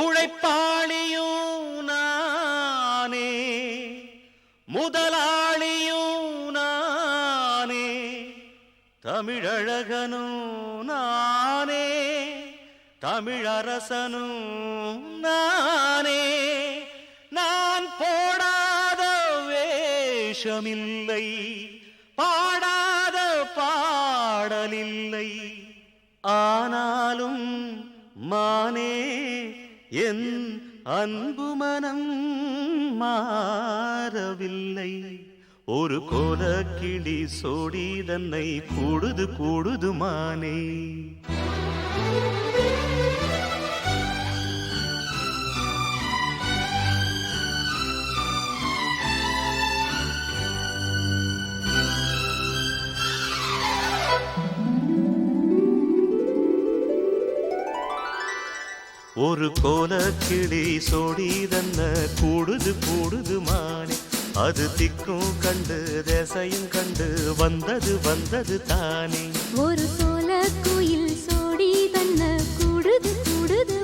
உழைப்பாளியும் நானே முதலாளியும் நானே தமிழழகனும் நானே தமிழரசனும் நானே. நான் போடாத வேஷமில்லை பாடாத பாடலில்லை. ஆனாலும் மானே என் அன்பு மனம் மாறவில்லை. ஒரு கோல கிளி சோடி தன்னை கூடுது கூடுதுமானே ஒரு கோலக்கிளி சோடி தன்ன கூடுது கூடுது மானே. அது திக்கும் கண்டு தேசையும் கண்டு வந்தது வந்தது தானே. ஒரு கோல குயில் சோடி தன்ன கூடுது கூடுது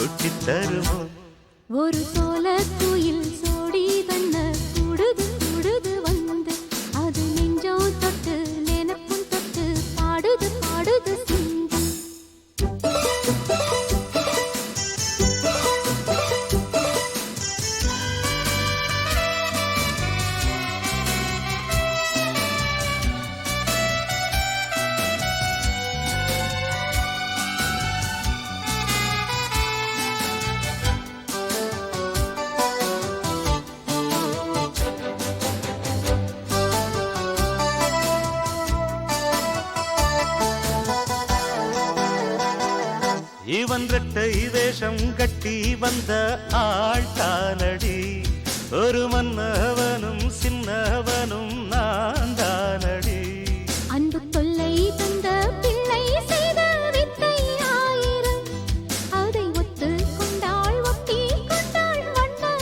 கொட்டித் தருவோம். ஒரு சோல குயில் சோடி தன்ன கூடுது இவன் ரெட்டை வேஷம் கட்டி வந்த ஆள் தானடி. ஒரு மன்னவனும் சின்னவனும் நான் தானடி. அன்பு தொல்லை தந்த பிள்ளை செய்த வித்தை ஆயிரம். அதை ஒத்து கொண்டாள் ஒட்டி கொண்டாள் வண்ண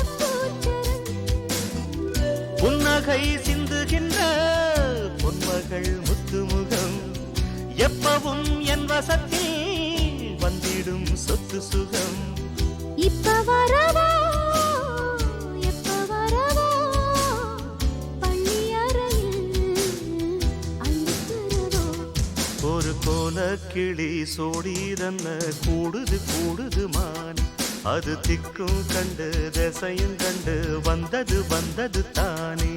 புன்னகை சிந்துகின்ற பொன்மகள் முத்துமுகம். எப்பவும் என் வசத்தில் வந்திடும் சொத்து சுகம். இப்ப வரவா? எப்ப வரவா? பள்ளி ஒரு கோல கிளி சோடி தன்ன கூடுது கூடுது மான். அது திக்கும் கண்டு திசையும் கண்டு வந்தது வந்தது தானே.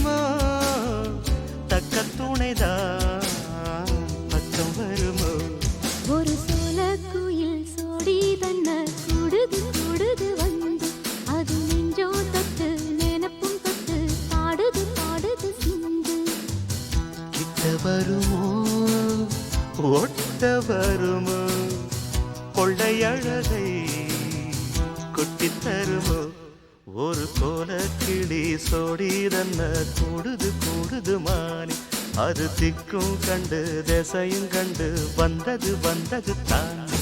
வருமோ ஒட்ட வருமோ கொள்ளையழகை கொட்டித் தருமோ? ஒரு கோல கிளி சோடி தன்ன கூடுது கூடுது மானி. அது திக்கும் கண்டு திசையும் கண்டு வந்தது வந்தது தான்.